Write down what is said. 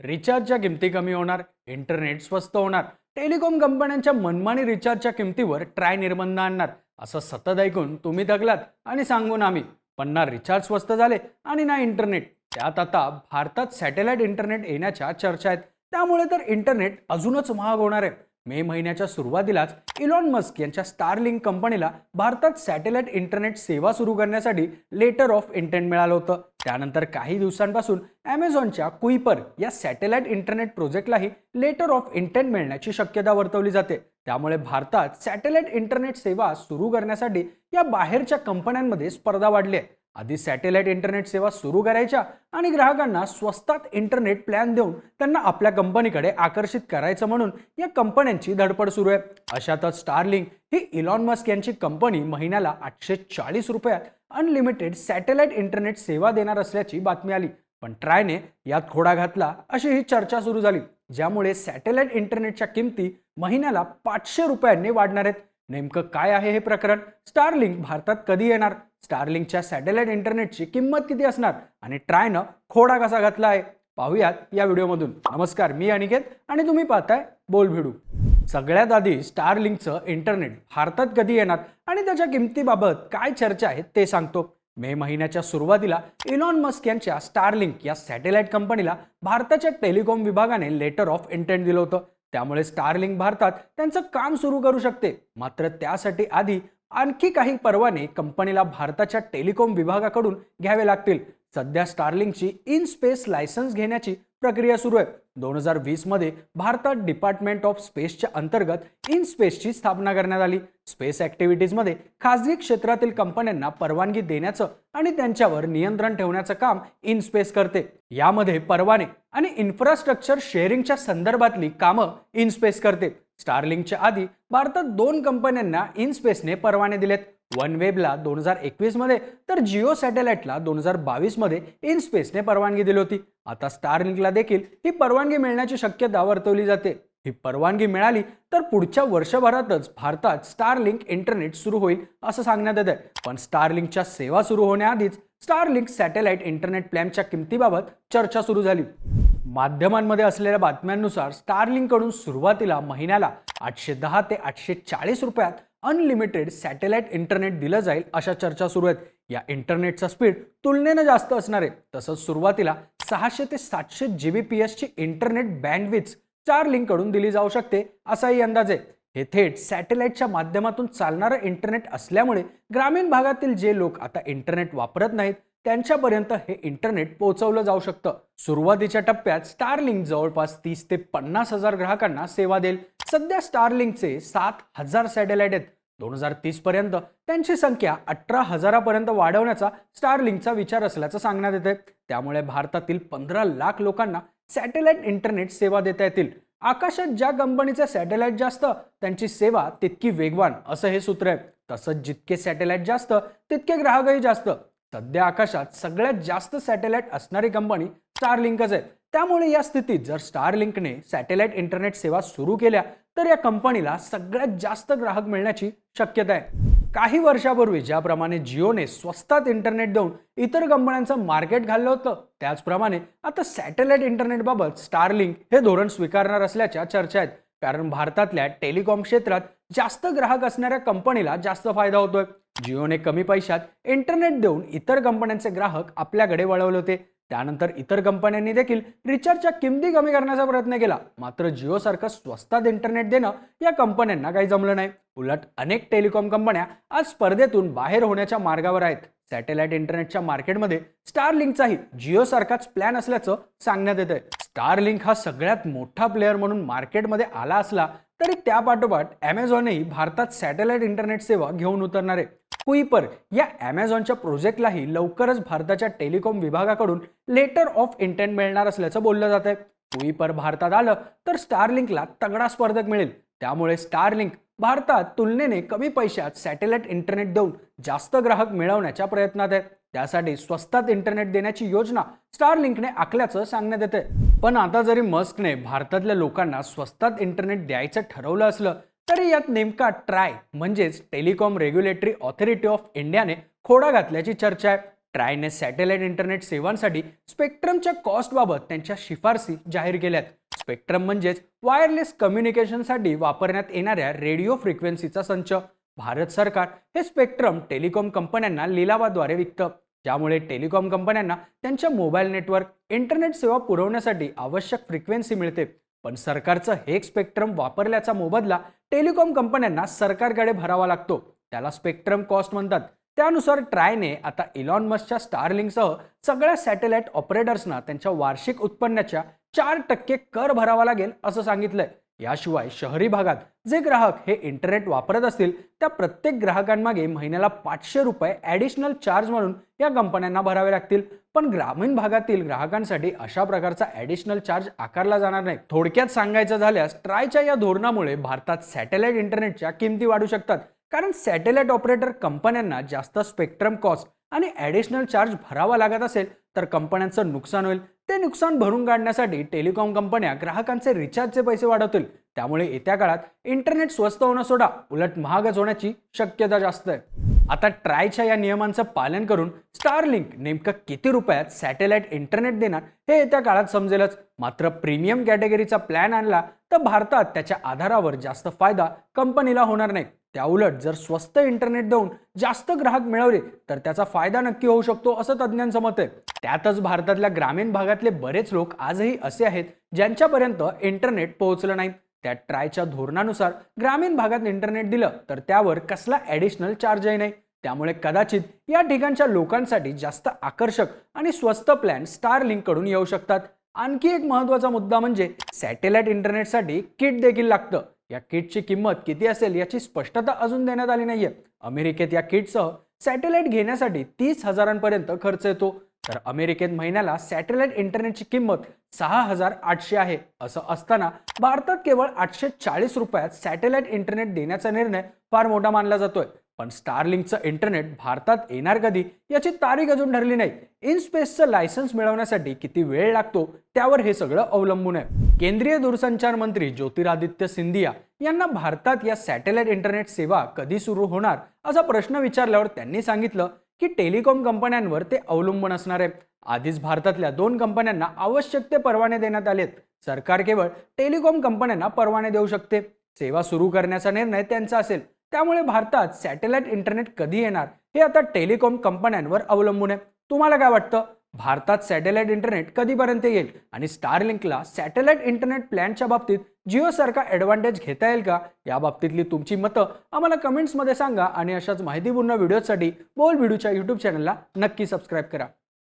रिचार्जच्या किमती कमी होणार इंटरनेट स्वस्त होणार टेलिकॉम कंपन्यांच्या मनमानी रिचार्जच्या किमतीवर ट्राय निर्बंध आणणार. असं सतत ऐकून तुम्ही थकलात आणि सांगून आम्ही पण ना रिचार्ज स्वस्त झाले आणि ना इंटरनेट त्यात आता भारतात सॅटेलाइट इंटरनेट येण्याच्या चर्चा आहेत. त्यामुळे तर इंटरनेट अजूनच महाग होणार आहे. मे महिन्याच्या सुरुवातीलाच इलॉन मस्क यांच्या स्टारलिंक कंपनीला भारतात सॅटेलाइट इंटरनेट सेवा सुरू करण्यासाठी लेटर ऑफ इंटेंट मिळालं होतं. त्यानंतर काही दिवसांपासून ॲमेझॉनच्या कुईपर या सॅटेलाइट इंटरनेट प्रोजेक्टलाही लेटर ऑफ इंटेंट मिळण्याची शक्यता वर्तवली जाते. त्यामुळे भारतात सॅटेलाइट इंटरनेट सेवा सुरू करण्यासाठी या बाहेरच्या कंपन्यांमध्ये स्पर्धा वाढली आहे. आधी सॅटेलाइट इंटरनेट सेवा सुरू करायच्या आणि ग्राहकांना स्वस्तात इंटरनेट प्लॅन देऊन त्यांना आपल्या कंपनीकडे आकर्षित करायचं म्हणून या कंपन्यांची धडपड सुरू आहे. अशातच स्टारलिंक ही इलॉन मस्क यांची कंपनी महिन्याला आठशे चाळीस रुपयात अनलिमिटेड सॅटेलाइट इंटरनेट सेवा देणार असल्याची बातमी आली. पण ट्रायने यात खोडा घातला अशी ही चर्चा सुरू झाली ज्यामुळे सॅटेलाइट इंटरनेटच्या किमती महिन्याला पाचशे रुपयांनी वाढणार आहेत. नेमकं काय आहे हे प्रकरण? स्टारलिंक भारतात कधी येणार? स्टारलिंकच्या सॅटेलाइट इंटरनेटची किंमत किती असणार? आणि ट्रायनं खोडा कसा घातला आहे पाहूयात या व्हिडिओमधून. नमस्कार मी अनिकेत आणि तुम्ही पाहताय बोल भिडू सगळ्यात आधी स्टारलिंकचं इंटरनेट भारतात कधी येणार आणि त्याच्या किमतीबाबत काय चर्चा आहे ते सांगतो. मे महिन्याच्या सुरुवातीला इलॉन मस्क यांच्या स्टारलिंक या सॅटेलाइट कंपनीला भारताच्या टेलिकॉम विभागाने लेटर ऑफ इंटेंट दिलं होतं. त्यामुळे स्टारलिंक भारतात त्यांचं काम सुरू करू शकते. मात्र त्यासाठी आधी आणखी काही परवाने कंपनीला भारताच्या टेलिकॉम विभागाकडून घ्यावे लागतील. सध्या स्टारलिंकची इन स्पेस लायसन्स घेण्याची प्रक्रिया सुरू आहे. दोन हजार वीसमध्ये भारतात डिपार्टमेंट ऑफ स्पेसच्या अंतर्गत इन स्पेसची स्थापना करण्यात आली. स्पेस ॲक्टिव्हिटीजमध्ये खाजगी क्षेत्रातील कंपन्यांना परवानगी देण्याचं आणि त्यांच्यावर नियंत्रण ठेवण्याचं काम इन स्पेस करते. यामध्ये परवाने आणि इन्फ्रास्ट्रक्चर शेअरिंगच्या संदर्भातली कामं इन स्पेस करते. स्टारलिंकच्या आधी भारतात दोन कंपन्यांना इन स्पेसने परवाने दिलेत. वन वेबला दोन हजार एकवीसमध्ये तर जिओ सॅटेलाइटला दोन हजार बावीसमध्ये इनस्पेसने इन स्पेसने परवानगी दिली होती. आता स्टारलिंकला देखील ही परवानगी मिळण्याची शक्यता वर्तवली जाते. ही परवानगी मिळाली तर पुढच्या वर्षभरातच भारतात स्टारलिंक इंटरनेट सुरू होईल असं सांगण्यात येत आहे पण स्टारलिंकच्या सेवा सुरू होण्याआधीच स्टारलिंक सॅटेलाइट इंटरनेट प्लॅनच्या किमतीबाबत चर्चा सुरू झाली. माध्यमांमध्ये असलेल्या बातम्यांनुसार स्टारलिंककडून सुरुवातीला महिन्याला आठशे दहा ते आठशे चाळीस रुपयात अनलिमिटेड सॅटेलाइट इंटरनेट दिलं जाईल अशा चर्चा सुरू आहेत. या इंटरनेटचा स्पीड तुलनेनं जास्त असणार आहे. तसंच सुरुवातीला सहाशे ते सातशे जी बी पी एसची इंटरनेट बँडविच चार लिंककडून दिली जाऊ शकते असाही अंदाज आहे. हे थेट सॅटेलाइटच्या माध्यमातून चालणारं इंटरनेट असल्यामुळे ग्रामीण भागातील जे लोक आता इंटरनेट वापरत नाहीत त्यांच्यापर्यंत हे इंटरनेट पोहोचवलं जाऊ शकतं. सुरुवातीच्या टप्प्यात स्टारलिंक जवळपास तीस ते पन्नास हजार ग्राहकांना सेवा देईल. सध्या स्टारलिंकचे सात हजार सॅटेलाइट आहेत. दोन हजार तीस पर्यंत त्यांची संख्या अठरा हजारापर्यंत वाढवण्याचा स्टारलिंकचा विचार असल्याचं सांगण्यात येते त्यामुळे भारतातील पंधरा लाख लोकांना सॅटेलाइट इंटरनेट सेवा देता येतील. आकाशात ज्या कंपनीचे सॅटेलाइट जास्त त्यांची सेवा तितकी वेगवान असं हे सूत्र आहे. तसंच जितके सॅटेलाइट जास्त तितके ग्राहकही जास्त. सध्या आकाशात सगळ्यात जास्त सॅटेलाइट असणारी कंपनी स्टारलिंकच आहे. त्यामुळे या स्थितीत जर स्टारलिंकने सॅटेलाइट इंटरनेट सेवा सुरू केल्या तर या कंपनीला सगळ्यात जास्त ग्राहक मिळण्याची शक्यता आहे. काही वर्षापूर्वी ज्याप्रमाणे जिओने स्वस्तात इंटरनेट देऊन इतर कंपन्यांचं मार्केट घाललं होतं त्याचप्रमाणे आता सॅटेलाइट इंटरनेटबाबत स्टारलिंक हे धोरण स्वीकारणार असल्याच्या चर्चा आहेत. कारण भारतातल्या टेलिकॉम क्षेत्रात जास्त ग्राहक असणाऱ्या कंपनीला जास्त फायदा होतोय. जिओने कमी पैशात इंटरनेट देऊन इतर कंपन्यांचे ग्राहक आपल्याकडे वळवले होते. त्यानंतर इतर कंपन्यांनी देखील रिचार्जच्या किमती कमी करण्याचा प्रयत्न केला. मात्र जिओसारखं स्वस्तात इंटरनेट देणं या कंपन्यांना काही जमलं नाही. उलट अनेक टेलिकॉम कंपन्या आज स्पर्धेतून बाहेर होण्याच्या मार्गावर आहेत. सॅटेलाइट इंटरनेटच्या मार्केटमध्ये स्टारलिंकचाही जिओसारखाच प्लॅन असल्याचं सांगण्यात येत आहे स्टारलिंक हा सगळ्यात मोठा प्लेअर म्हणून मार्केटमध्ये आला असला तरी त्यापाठोपाठ ॲमेझॉनही भारतात सॅटेलाइट इंटरनेट सेवा घेऊन उतरणार. आहे कुईपर या ॲमेझॉनच्या प्रोजेक्टलाही लवकरच भारताच्या टेलिकॉम विभागाकडून लेटर ऑफ इंटेंट मिळणार असल्याचं बोललं जात आहे कुईपर भारतात आलं तर स्टारलिंकला तगडा स्पर्धक मिळेल. त्यामुळे स्टारलिंक भारतात तुलनेने कमी पैशात सॅटेलाइट इंटरनेट देऊन जास्त ग्राहक मिळवण्याच्या प्रयत्नात आहे. त्यासाठी स्वस्तात इंटरनेट देण्याची योजना स्टारलिंकने आखल्याचं सांगण्यात येते पण आता जरी मस्कने भारतातल्या लोकांना स्वस्तात इंटरनेट द्यायचं ठरवलं असलं तरी यात नेमका ट्राय म्हणजेच टेलिकॉम रेग्युलेटरी ऑथॉरिटी ऑफ इंडियाने खोडा घातल्याची चर्चा आहे. ट्रायने सॅटेलाइट इंटरनेट सेवांसाठी स्पेक्ट्रमच्या कॉस्टबाबत त्यांच्या शिफारसी जाहीर केल्यात. स्पेक्ट्रम म्हणजेच वायरलेस कम्युनिकेशनसाठी वापरण्यात येणाऱ्या रेडिओ फ्रिक्वेन्सीचा संच. भारत सरकार हे स्पेक्ट्रम टेलिकॉम कंपन्यांना लिलावाद्वारे विकतं. ज्यामुळे टेलिकॉम कंपन्यांना त्यांच्या मोबाईल नेटवर्क इंटरनेट सेवा पुरवण्यासाठी आवश्यक फ्रिक्वेन्सी मिळते. पण सरकारचं हे स्पेक्ट्रम वापरल्याचा मोबदला टेलिकॉम कंपन्यांना सरकारकडे भरावा लागतो. त्याला स्पेक्ट्रम कॉस्ट म्हणतात. त्यानुसार ट्रायने आता इलॉन मस्कच्या स्टारलिंकसह सगळ्या सॅटेलाइट ऑपरेटर्सना त्यांच्या वार्षिक उत्पन्नाच्या चार टक्के कर भरावा लागेल असं सांगितलंय. याशिवाय शहरी भागात जे ग्राहक हे इंटरनेट वापरत असतील त्या प्रत्येक ग्राहकांमागे महिन्याला पाचशे रुपये ॲडिशनल चार्ज म्हणून या कंपन्यांना भरावे लागतील. पण ग्रामीण भागातील ग्राहकांसाठी अशा प्रकारचा ॲडिशनल चार्ज आकारला जाणार नाही. थोडक्यात सांगायचं झाल्यास ट्रायच्या या धोरणामुळे भारतात सॅटेलाइट इंटरनेटच्या किमती वाढू शकतात. कारण सॅटेलाइट ऑपरेटर कंपन्यांना जास्त स्पेक्ट्रम कॉस्ट आणि ॲडिशनल चार्ज भरावा लागत असेल तर कंपन्यांचं नुकसान होईल. नुकसान भरून काढण्यासाठी टेलिकॉम कंपन्या ग्राहकांचे रिचार्जचे पैसे वाढवतील. त्यामुळे येत्या काळात इंटरनेट स्वस्त होणं सोडा उलट महागच होण्याची शक्यता जास्त आहे. आता ट्रायच्या या नियमांचं पालन करून स्टारलिंक नेमकं किती रुपयात सॅटेलाइट इंटरनेट देणार हे येत्या काळात समजेलच. मात्र प्रीमियम कॅटेगरीचा प्लॅन आणला तर भारतात त्याच्या आधारावर जास्त फायदा कंपनीला होणार नाही. त्याउलट जर स्वस्त इंटरनेट देऊन जास्त ग्राहक मिळवले तर त्याचा फायदा नक्की होऊ शकतो असं तज्ज्ञांचं मत आहे. त्यातच भारतातल्या ग्रामीण भागातले बरेच लोक आजही असे आहेत ज्यांच्यापर्यंत इंटरनेट पोहोचलं नाही. त्या ट्रायच्या धोरणानुसार ग्रामीण भागात इंटरनेट दिलं तर त्यावर कसला ॲडिशनल चार्जही नाही. त्यामुळे कदाचित या ठिकाणच्या लोकांसाठी जास्त आकर्षक आणि स्वस्त प्लॅन स्टार लिंककडून येऊ शकतात. आणखी एक महत्त्वाचा मुद्दा म्हणजे सॅटेलाइट इंटरनेटसाठी किट देखील लागतं. या किटची किंमत किती असेल याची स्पष्टता अजून देण्यात आली नाहीये. अमेरिकेत या किटसह सॅटेलाइट घेण्यासाठी तीस हजारांपर्यंत खर्च येतो. तर अमेरिकेत महिन्याला सॅटेलाइट इंटरनेटची किंमत सहा हजार आठशे आहे. असं असताना भारतात केवळ आठशे चाळीस रुपयात सॅटेलाइट इंटरनेट देण्याचा निर्णय फार मोठा मानला जातोय. पण स्टारलिंकचं इंटरनेट भारतात येणार कधी याची तारीख अजून ठरली नाही. इन स्पेसचं लायसन्स मिळवण्यासाठी किती वेळ लागतो त्यावर हे सगळं अवलंबून आहे. केंद्रीय दूरसंचार मंत्री ज्योतिरादित्य सिंधिया यांना भारतात या सॅटेलाइट इंटरनेट सेवा कधी सुरू होणार असा प्रश्न विचारल्यावर त्यांनी सांगितलं की टेलिकॉम कंपन्यांवर ते अवलंबून असणार आहे. आधीच भारतातल्या दोन कंपन्यांना आवश्यक ते परवाने देण्यात आलेत. सरकार केवळ टेलिकॉम कंपन्यांना परवाने देऊ शकते. सेवा सुरू करण्याचा निर्णय त्यांचा असेल. त्यामुळे भारतात सॅटेलाइट इंटरनेट कधी येणार हे आता टेलिकॉम कंपन्यांवर अवलंबून आहे. तुम्हाला काय वाटतं? भारतात सॅटेलाइट इंटरनेट कधीपर्यंत येईल? आणि स्टारलिंकला सॅटेलाइट इंटरनेट प्लॅनच्या बाबतीत जिओसारखा ॲडव्हान्टेज घेता येईल का? या बाबतीतली तुमची मतं आम्हाला कमेंट्समध्ये सांगा आणि अशाच माहितीपूर्ण व्हिडिओसाठी बोल व्हिडिओच्या यूट्यूब चॅनलला नक्की सबस्क्राईब करा.